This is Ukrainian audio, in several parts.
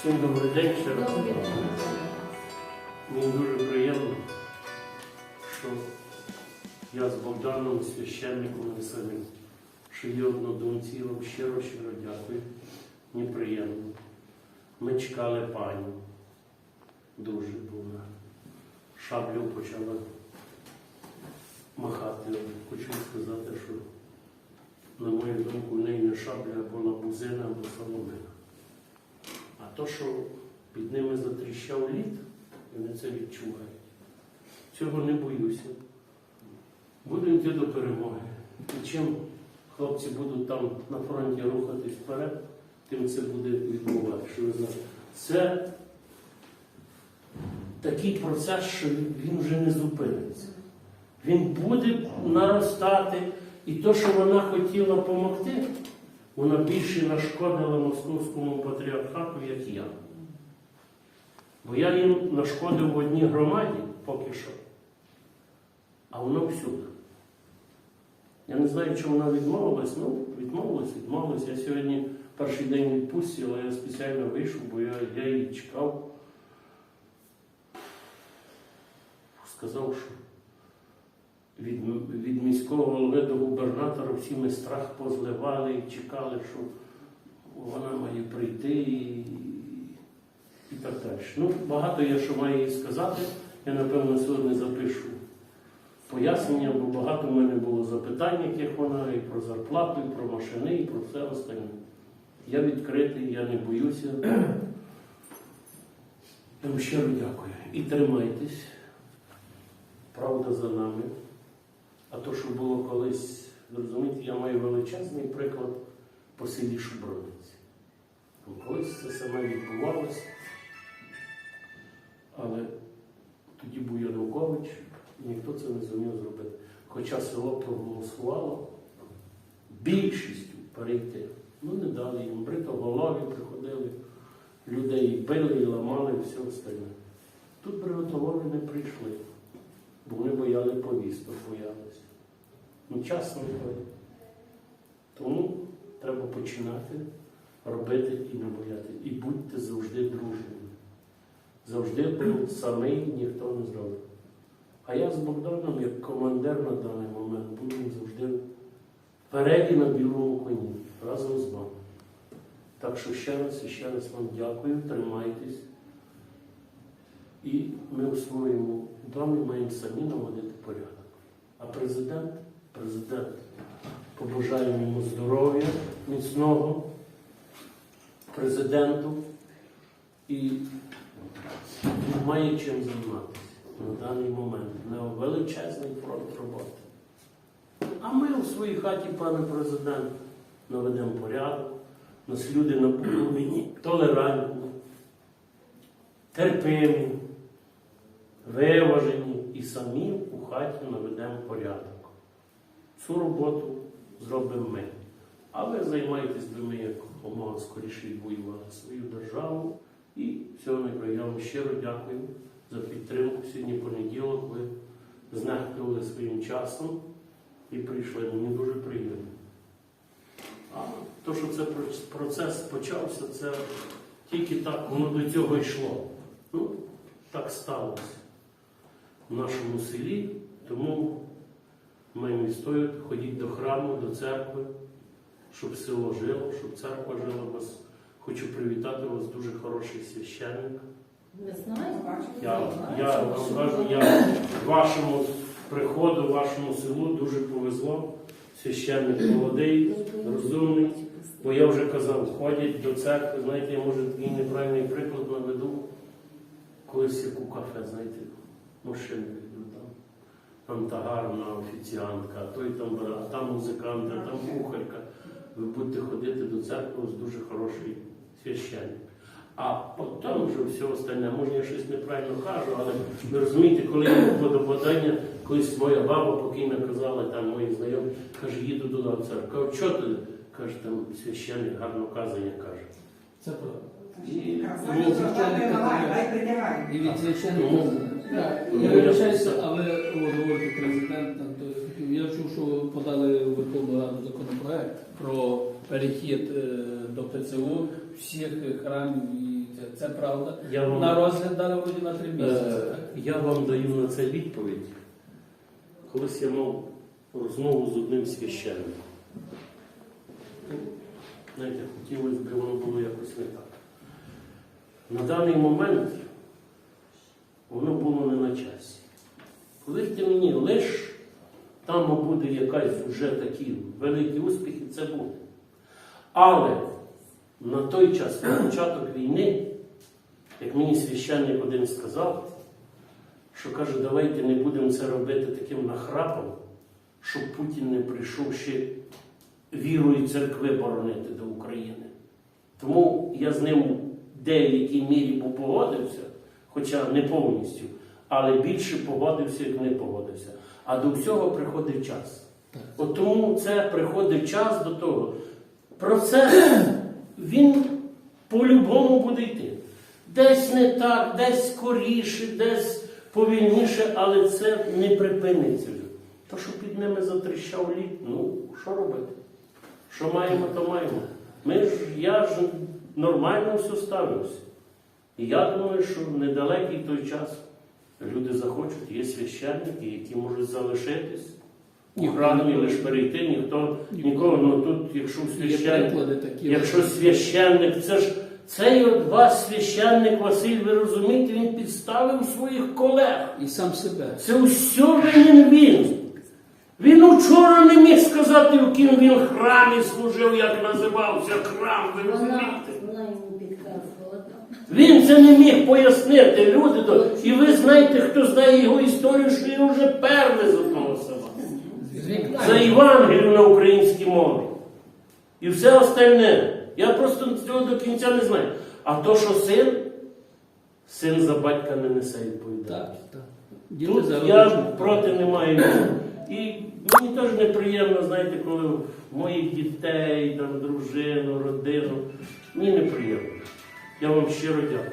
Всім добрий день ще раз. Мені дуже приємно, що я з Богданом, священником не самим, що є однодумці, вам щиро щиро дякую. Мені приємно. Ми чекали пані. Дуже була. Шаблю почала махати. Хочу сказати, що, на мою думку, в неї не шабля або бузина, або соломина. А то, що під ними затріщав лід, вони це відчувають. Цього не боюся. Буду йти до перемоги. І чим хлопці будуть там на фронті рухатись вперед, тим це буде відбуватися. Це такий процес, що він вже не зупиниться. Він буде наростати, і то, що вона хотіла допомогти, вона більше нашкодила московському патріархату, як я. Бо я їм нашкодив в одній громаді поки що, а воно всюди. Я не знаю, чи вона відмовилась. Ну, відмовилась, відмовилась. Я сьогодні перший день відпустці, але я спеціально вийшов, бо я, я її чекав. Сказав, що від, від міського голови до губернатора всі ми страх позливали і чекали, що вона має прийти і так далі. Ну, багато є, що маю їй сказати. Я, напевно, сьогодні запишу пояснення, бо багато в мене було запитань, яких вона, і про зарплату, і про машини, і про все остальне. Я відкритий, я не боюся. Я вам щиро дякую. І тримайтесь. Правда за нами. А то, що було колись, розумієте, я маю величезний приклад по селі Шубровиці. Колись це саме відбувалося, але тоді був Янукович, і ніхто це не зумів зробити. Хоча село проголосувало більшістю перейти. Ну не дали їм бритоголові приходили, людей били і ламали, і все остальне. Тут бритоголові не прийшли, бо вони бояли повісток, боялися. Ну, час не ходить. Тому треба починати робити і не бояти. І будьте завжди дружними. Завжди був самий ніхто не зробив. А я з Богданом, як командир на даний момент, буду завжди впереді на білому коні, разом з вами. Так що ще раз і ще раз вам дякую, тримайтесь. І ми у своєму домі маємо самі наводити порядок. А президент, президент, побажаємо йому здоров'я міцного, президенту і має чим займатися на даний момент. На величезний фронт роботи. А ми у своїй хаті, пане президент, наведемо порядок. Нас люди на половині толерантні, терпимі, виважені і самі у хаті наведемо порядок. Цю роботу зробимо ми. А ви займайтесь би ми як умова скоріше відвоювали свою державу. І всього вам щиро дякую за підтримку. Сьогодні понеділок ви знехтували своїм часом і прийшли. Мені дуже приємно. А то, що це процес почався, це тільки так воно до цього йшло. Ну, так сталося в нашому селі, тому маємо відстояти, ходіть до храму, до церкви, щоб село жило, щоб церква жила у вас. Хочу привітати вас дуже хороший священник. Не знаю, Я, я вам кажу, я вашому приходу, вашому селу дуже повезло. Священник молодий, розумний. Бо я вже казав, ходять до церкви, знаєте, я може такий неправильний приклад наведу. Колись як у кафе, знаєте, машини йдуть там. Там та гарна офіціантка, той там, бра- а там музикант, а там кухарка. Ви будете ходити до церкви, вас дуже хороший священник. А потім вже все остальне, може я щось неправильно кажу, але ви розумієте, коли я був до подання, колись моя баба покійна казала, там мої знайомі, каже, їду туди в церкву. Кажу, що ти? Каже, там священник гарно казання каже. Це правда. І від священника. Ну, Так, ну, Я вибачаюся, але от говорите президент. Я чув, що подали у Верховну Раду законопроект про перехід е, до ПЦУ всіх храмів і Це, правда. Я вам- На розгляд дали вроді на три місяці. Е. Я вам даю на це відповідь. Колись я мав розмову з одним священником. Знаєте, хотілося б, воно було якось не так. На даний момент воно було не на часі. Повірте мені, лиш там буде якась вже такі великі успіхи, це буде. Але на той час, на початок війни, як мені священник один сказав, що каже, давайте не будемо це робити таким нахрапом, щоб Путін не прийшов ще вірою церкви боронити до України. Тому я з ним в деякій мірі погодився, хоча не повністю, але більше погодився, як не погодився. А до всього приходить час. От тому це приходить час до того. Процес він по-любому буде йти. Десь не так, десь скоріше, десь повільніше, але це не припиниться. То, що під ними затріщав лід, ну що робити? Що маємо, то маємо. Ми ж, я ж нормально все ставився. І я думаю, що недалекий той час люди захочуть, є священники, які можуть залишитись. У храмі лише перейти, ніхто нікого, ну тут, якщо священник. Якщо священник, це ж цей от вас священник Василь, ви розумієте, він підставив своїх колег. І сам себе. Це все винен він. Він учора не міг сказати, в ким він храмі служив, як називався храм, ви розумієте? вона йому там. Він це не міг пояснити. Люди то. І ви знаєте, хто знає його історію, що його вже перли з одного села. За Євангелію на українській мові. І все остальне. Я просто цього до кінця не знаю. А то, що син, син за батька не несе відповідальність. Тут я проти не маю. І мені теж неприємно, знаєте, коли моїх дітей, там, дружину, родину. Мені неприємно. Я вам щиро дякую.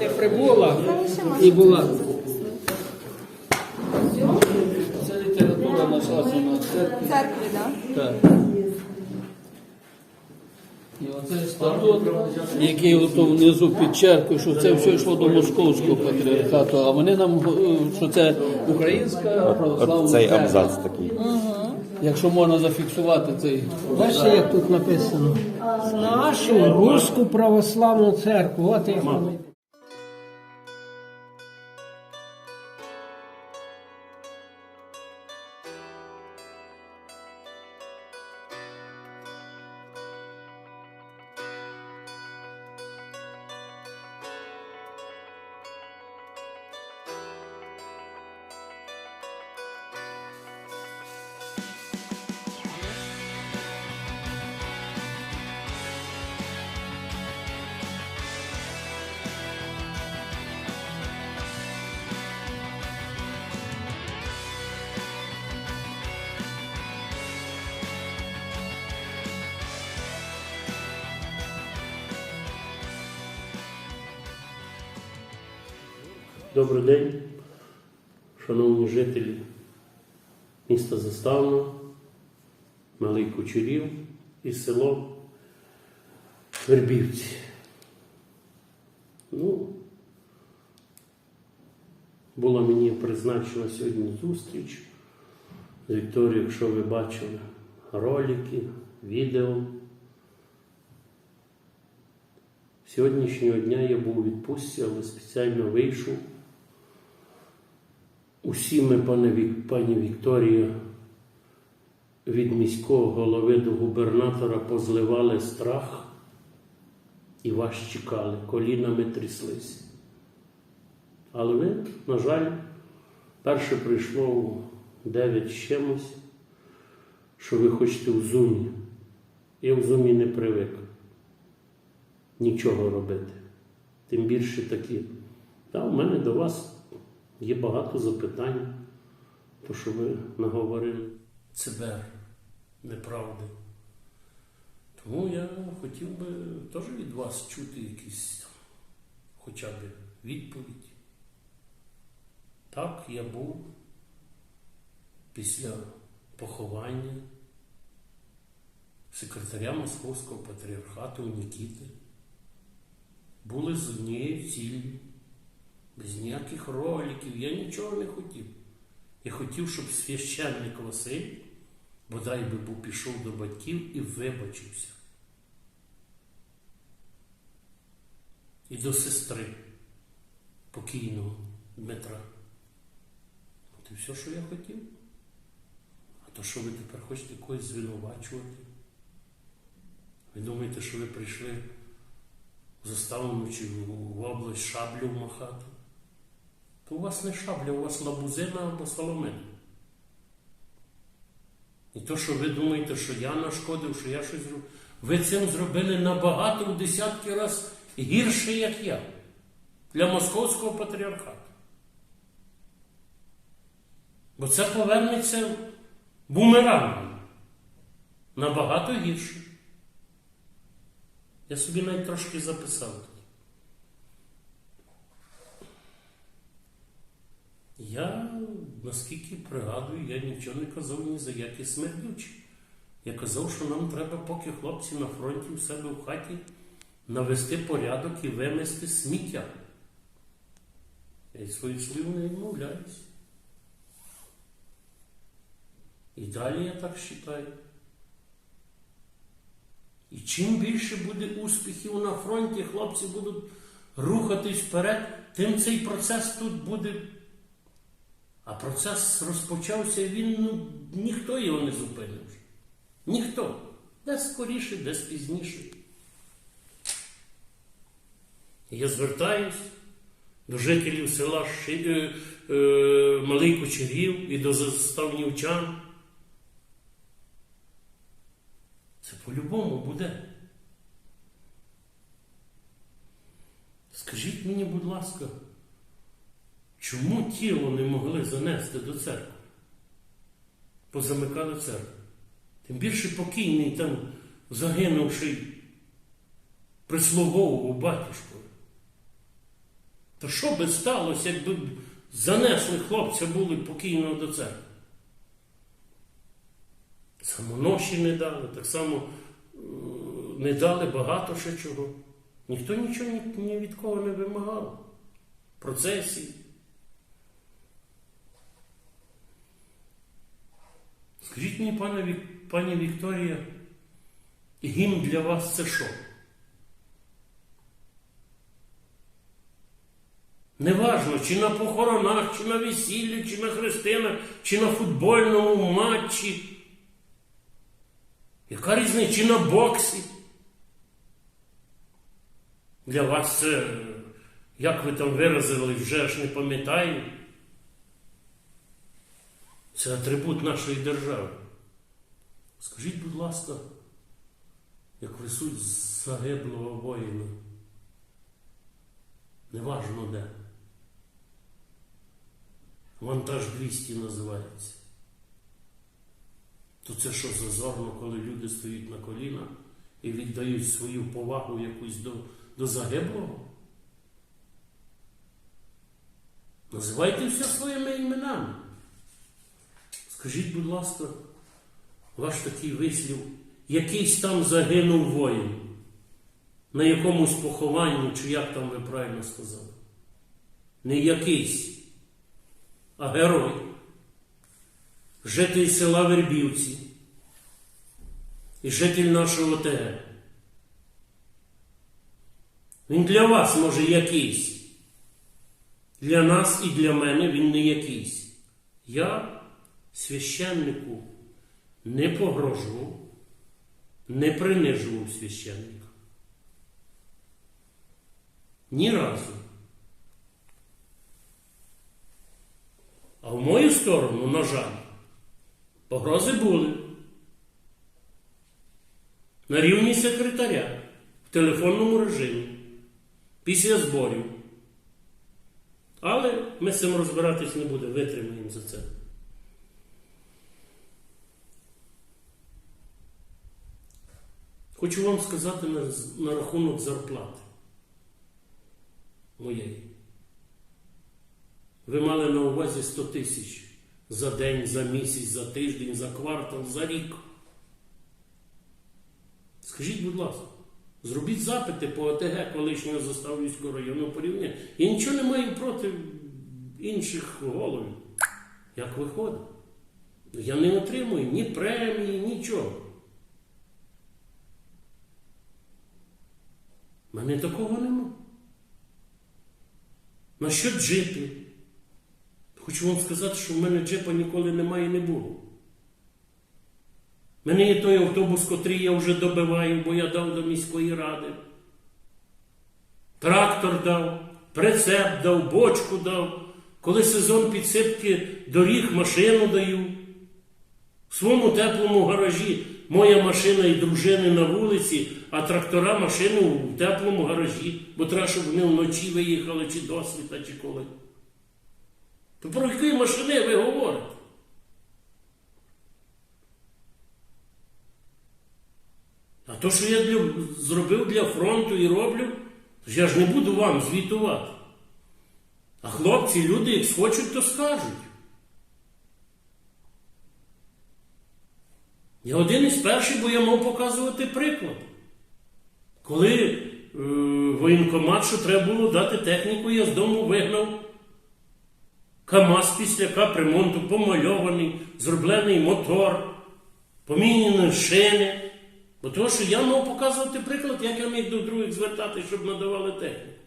не прибула і була. Це література нашлася на церкві. церкві, так? Так. І оцей статут, який ото внизу підчеркує, що це все йшло до московського патріархату, а вони нам, е, що це українська православна цей абзац такий. Якщо можна зафіксувати цей. Бачите, як тут написано? Нашу руську православну церкву. От як вони. Добрий день, шановні жителі міста Заставно, Малий Кучерів і село Вербівці. Ну, була мені призначена сьогодні зустріч з Вікторією, якщо ви бачили ролики, відео. Сьогоднішнього дня я був у відпустці, але спеціально вийшов. Усі ми, пане пані Вікторія, від міського голови до губернатора позливали страх і вас чекали, колінами тряслися. Але ви, на жаль, перше прийшло у 9 з чимось, що ви хочете в зумі. Я в зумі не привик нічого робити. Тим більше такі. Та у мене до вас є багато запитань, то що ви наговорили. Цибер, неправди. Тому я хотів би теж від вас чути якісь хоча б відповідь. Так, я був після поховання секретаря Московського патріархату Нікіти. Були з однією ціллю, без ніяких роликів. Я нічого не хотів. Я хотів, щоб священник Василь, бодай би був пішов до батьків і вибачився. І до сестри покійного Дмитра. І все, що я хотів. А то, що ви тепер хочете когось звинувачувати? Ви думаєте, що ви прийшли заставлену чи в область шаблю махати? То у вас не шабля, у вас лабузина або соломина. І то, що ви думаєте, що я нашкодив, що я щось зробив, ви цим зробили набагато в десятки разів гірше, як я, для московського патріархату. Бо це повернеться бумерангом. Набагато гірше. Я собі навіть трошки записав тут. Я, наскільки пригадую, я нічого не казав ні за які смердючі. Я казав, що нам треба, поки хлопці на фронті у себе в хаті навести порядок і вимести сміття. Я від своїх слів не відмовляюсь. І далі я так вважаю. І чим більше буде успіхів на фронті, хлопці будуть рухатись вперед, тим цей процес тут буде. А процес розпочався, він, ну, ніхто його не зупинив. Ніхто. Десь скоріше, десь пізніше. Я звертаюсь до жителів села Ши... е, е, Малий Кочерів і до заставнівчан. Це по-любому буде. Скажіть мені, будь ласка, чому тіло не могли занести до церкви? Позамикали церкву. Тим більше покійний там загинувший прислуговував батюшку. То що би сталося, якби занесли хлопця були покійного до церкви? Самоноші не дали, так само е, не дали багато ще чого. Ніхто нічого ні, ні від кого не вимагав. Процесії. Скажіть мені, пане, пані Вікторія, гімн для вас це що? Неважно, чи на похоронах, чи на весіллі, чи на хрестинах, чи на футбольному матчі. Яка різниця? Чи на боксі? Для вас це, як ви там виразили, вже ж не пам'ятаю. Це атрибут нашої держави. Скажіть, будь ласка, як присуть загиблого воїна, неважно де. Вантаж 200 називається. То це що зазорно, коли люди стоять на колінах і віддають свою повагу якусь до, до загиблого? Називайте все своїми іменами. Скажіть, будь ласка, ваш такий вислів, якийсь там загинув воїн на якомусь похованні, чи як там ви правильно сказали? Не якийсь, а герой житель села Вербівці і житель нашого ОТГ. Він для вас може якийсь. Для нас і для мене він не якийсь. Я священнику не погрожував, не принижував священника. Ні разу. А в мою сторону, на жаль, Погрози були. На рівні секретаря в телефонному режимі після зборів. Але ми з цим розбиратись не будемо, витримаємо за це. Хочу вам сказати на, на рахунок зарплати моєї. Ви мали на увазі 100 тисяч за день, за місяць, за тиждень, за квартал, за рік. Скажіть, будь ласка, Зробіть запити по ОТГ колишнього Заставлівського району порівняння. Я нічого не маю проти інших головів. Як виходить? Я не отримую ні премії, нічого. Мене такого нема. На що джипи? Хочу вам сказати, що в мене джипа ніколи немає і не було. Мене є той автобус, котрий я вже добиваю, бо я дав до міської ради. Трактор дав, прицеп дав, бочку дав. Коли сезон підсипки доріг, машину даю. В своєму теплому гаражі моя машина і дружини на вулиці, а трактора машину в теплому гаражі, бо треба, щоб вони вночі виїхали, чи досвіта, чи коли. То про які машини ви говорите? А то, що я для, зробив для фронту і роблю, то ж я ж не буду вам звітувати. А хлопці, люди, як схочуть, то скажуть. Я один із перших, бо я мав показувати приклад. Коли е, воєнкомат, що треба було дати техніку, я з дому вигнав. КАМАЗ післяка ремонту помальований, зроблений мотор, поміняні шини. Бо того, що я мав показувати приклад, як я міг до других звертати, щоб надавали техніку.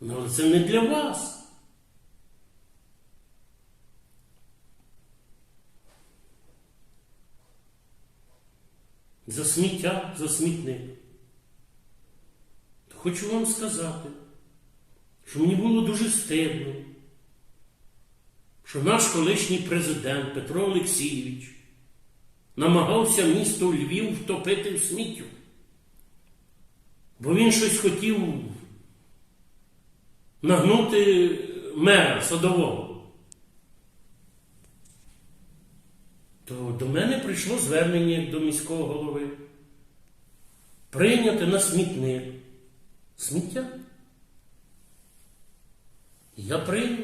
Ну, але це не для вас. За сміття, за смітник. То хочу вам сказати, що мені було дуже стидно, що наш колишній президент Петро Олексійович намагався місто Львів втопити в сміттю. Бо він щось хотів нагнути мера садового. То до мене прийшло звернення до міського голови. Прийняти на смітник сміття. Я прийняв.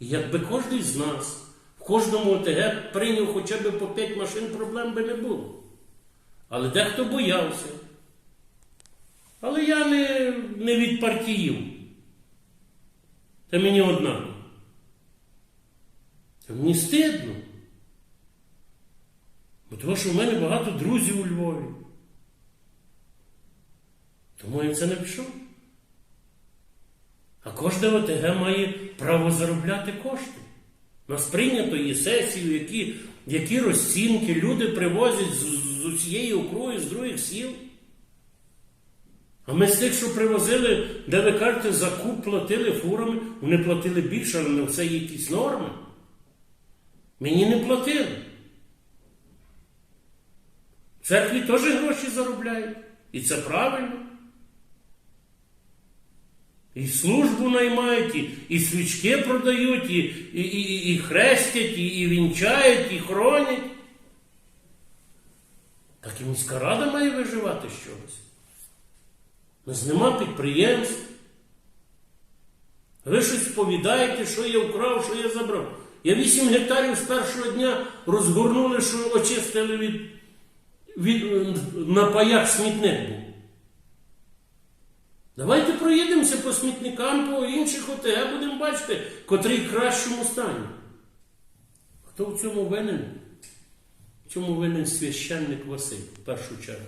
Якби кожен з нас в кожному ОТГ прийняв хоча б по 5 машин, проблем би не було. Але дехто боявся. Але я не, не від партіїв. Це мені однаково. Це мені стидно. Бо тому що в мене багато друзів у Львові. Тому я це не пішов. А кожне ОТГ має право заробляти кошти. Нас прийнято є сесію, які, які розцінки люди привозять з, з усієї округи, з других сіл. А ми з тих, що привозили, де ви кажете, закуп платили фурами, вони платили більше, але на все є якісь норми. Мені не платили. Церкві теж гроші заробляють. І це правильно. І службу наймають, і, і свічки продають, і, і, і, і хрестять, і, і вінчають, і хоронять. Так і міська рада має виживати чогось. У нема підприємств. Ви щось сповідаєте, що я вкрав, що я забрав. Я 8 гектарів з першого дня розгорнули, що очистили від, від на паях смітник був. Давайте проїдемося по смітникам, по інших ОТГ, будемо бачити, котрий в кращому стані. Хто в цьому винен? В цьому винен священник Василь, в першу чергу.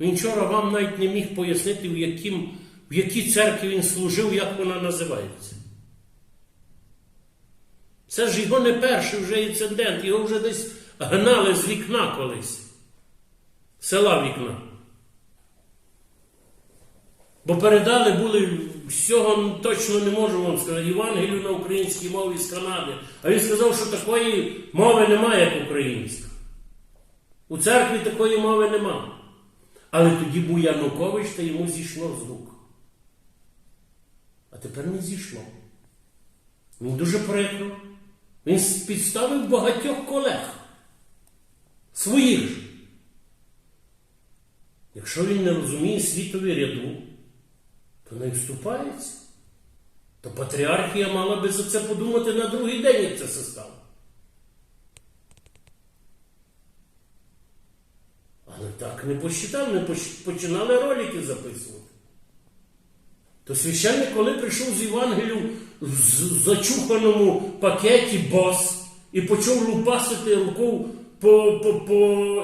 Він вчора вам навіть не міг пояснити, в, яким, в якій церкві він служив, як вона називається. Це ж його не перший вже інцидент, його вже десь гнали з вікна колись. Села вікна. Бо передали були всього точно не можу вам сказати, Євангелію на українській мові з Канади. А він сказав, що такої мови немає, як українська. У церкві такої мови немає. Але тоді був Янукович, та йому зійшло з рук. А тепер не зійшло. Він дуже прикро. Він підставив багатьох колег. Своїх. Якщо він не розуміє світові ряду, то не вступається. То патріархія мала би за це подумати на другий день, як це все стало. Але так не посчитали, не починали ролики записувати. То священник, коли прийшов з Євангелію в зачуханому пакеті бос і почав лупасити рукою по, по, по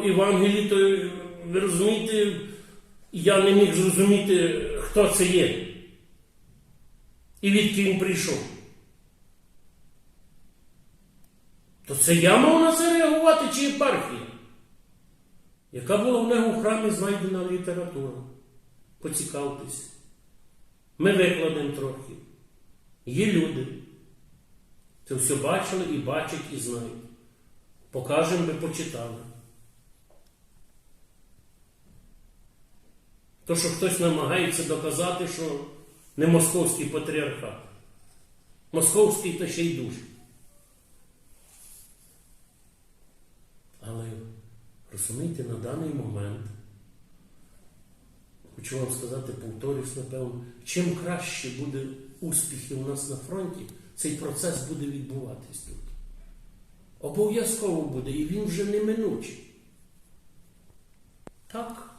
Євангелії, то ви розумієте, я не міг зрозуміти, хто це є. І відки він прийшов. То це я мав на це реагувати чи єпархія? Яка була в нього в храмі знайдена література? Поцікавтеся. Ми викладемо трохи. Є люди. Це все бачили і бачать, і знають. Покажемо, ви почитали. То, що хтось намагається доказати, що не московський патріархат. Московський та ще й дуже. Але розумієте, на даний момент, хочу вам сказати, повторюсь, напевно, чим краще буде успіхи у нас на фронті, цей процес буде відбуватись тут. Обов'язково буде, і він вже неминучий. Так.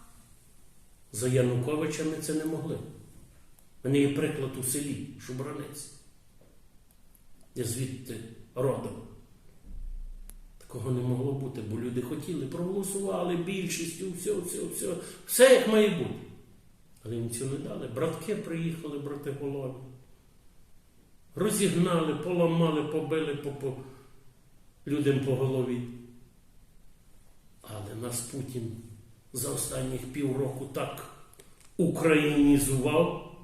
За Януковича ми це не могли. У мене є приклад у селі Шубранець. Я звідти родом. Такого не могло бути, бо люди хотіли, проголосували більшістю, все, все, все, все як має бути. Але їм цього не дали. Братки приїхали, брати голови. Розігнали, поламали, побили по, людям по голові. Але нас Путін за останніх півроку так українізував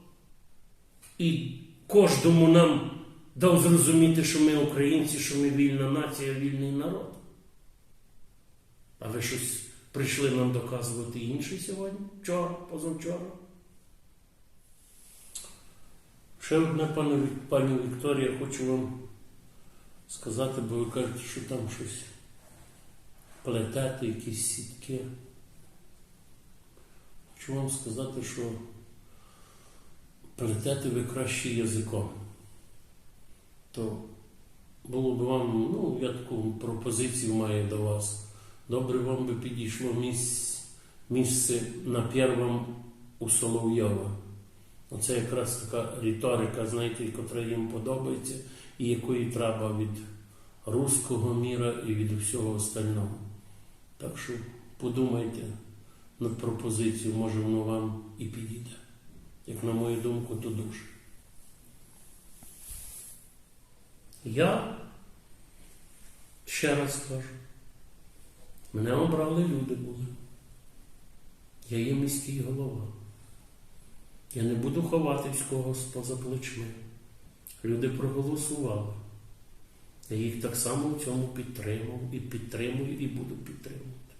і кожному нам дав зрозуміти, що ми українці, що ми вільна нація, вільний народ. А ви щось прийшли нам доказувати інше сьогодні? Вчора, позавчора? Ще одне, пані Вікторія, хочу вам сказати, бо ви кажете, що там щось плетете, якісь сітки. Хочу вам сказати, що плетете ви краще язиком. То було б вам, ну, я таку пропозицію маю до вас. Добре вам би підійшло місць, місце на первом у Соловйова. Оце якраз така риторика, знаєте, яка їм подобається, і якої треба від руського міра і від всього остального. Так що подумайте над пропозицією, може воно вам і підійде. Як на мою думку, то дуже. Я ще раз кажу, мене обрали люди були. Я є міський голова. Я не буду ховатись когось поза плечми. Люди проголосували. Я їх так само в цьому підтримав і підтримую, і буду підтримувати.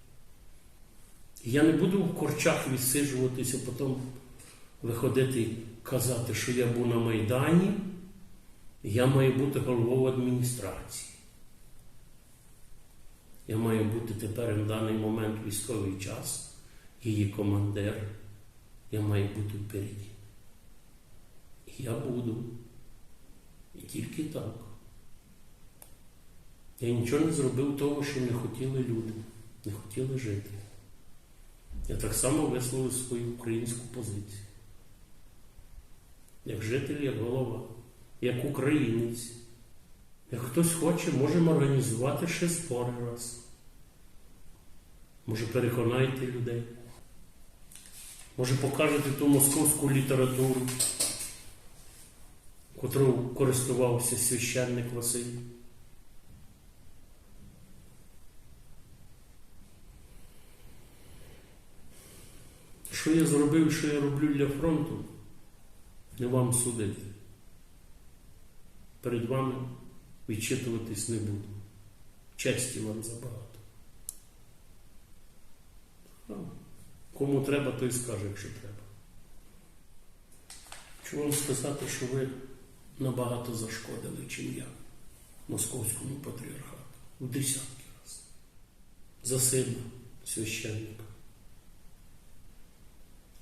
Я не буду в корчах відсиджуватися, потім виходити і казати, що я був на Майдані, я маю бути головою адміністрації. Я маю бути тепер на даний момент військовий час, її командир. Я маю бути впереді. Я буду. І тільки так. Я нічого не зробив того, що не хотіли люди, не хотіли жити. Я так само висловив свою українську позицію. Як житель, як голова, як українець. Як хтось хоче, можемо організувати ще збори раз. Може, переконайте людей. Може, покажете ту московську літературу, котру користувався священник Василь. Що я зробив, що я роблю для фронту, не вам судити. Перед вами відчитуватись не буду. Честі вам забагато. Кому треба, той скаже, якщо треба. Хочу вам сказати, що ви набагато зашкодили, чим я московському патріархату. В десятки разів. За сина священника.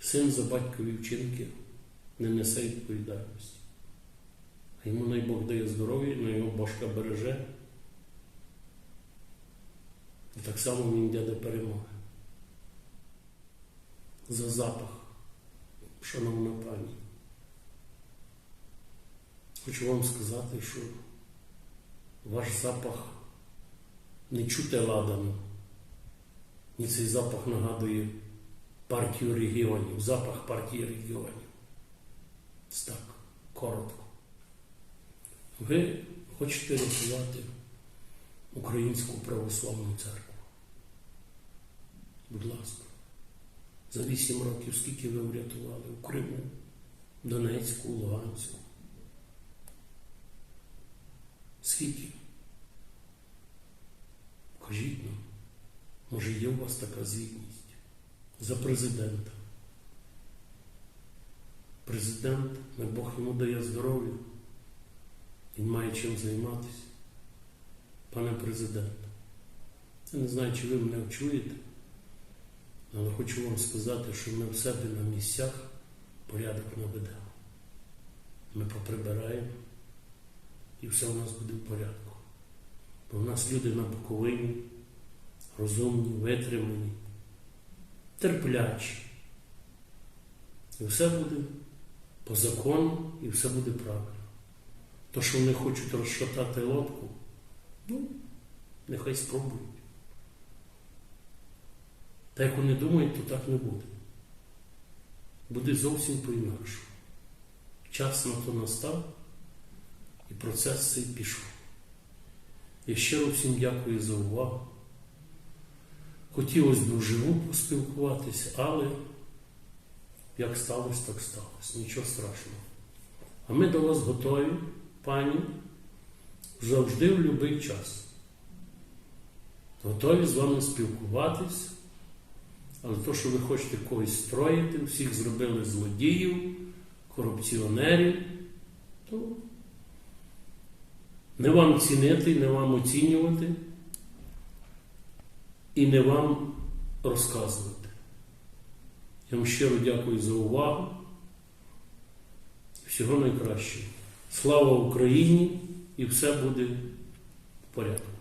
Син за батькові вчинки не несе відповідальності. А йому най Бог дає здоров'я, на його башка береже. І так само він йде до перемоги. за запах, шановна пані. Хочу вам сказати, що ваш запах не чути ладану. Мені цей запах нагадує партію регіонів, запах партії регіонів. Ось так, коротко. Ви хочете рятувати Українську православну церкву. Будь ласка, за вісім років скільки ви врятували у Криму, Донецьку, Луганську? Скільки? Кажіть нам, може є у вас така звітність за президента? Президент, не Бог йому дає здоров'я, він має чим займатися. Пане президент, я не знаю, чи ви мене чуєте, але хочу вам сказати, що ми в себе на місцях порядок наведемо. Ми поприбираємо і все у нас буде в порядку. Бо в нас люди на Буковині розумні, витримані, терплячі. І все буде по закону, і все буде правильно. То, що вони хочуть розшатати лодку, ну, нехай спробують. Та як вони думають, то так не буде. Буде зовсім по-інакшому. Час на то настав, і процес цей пішов. Я щиро всім дякую за увагу. Хотілося б вживу поспілкуватися, але як сталося, так сталося. Нічого страшного. А ми до вас готові, пані, завжди в будь-який час. Готові з вами спілкуватись, але то, що ви хочете когось строїти, всіх зробили злодіїв, корупціонерів, то не вам цінити, не вам оцінювати і не вам розказувати. Я вам щиро дякую за увагу. Всього найкращого. Слава Україні! І все буде в порядку.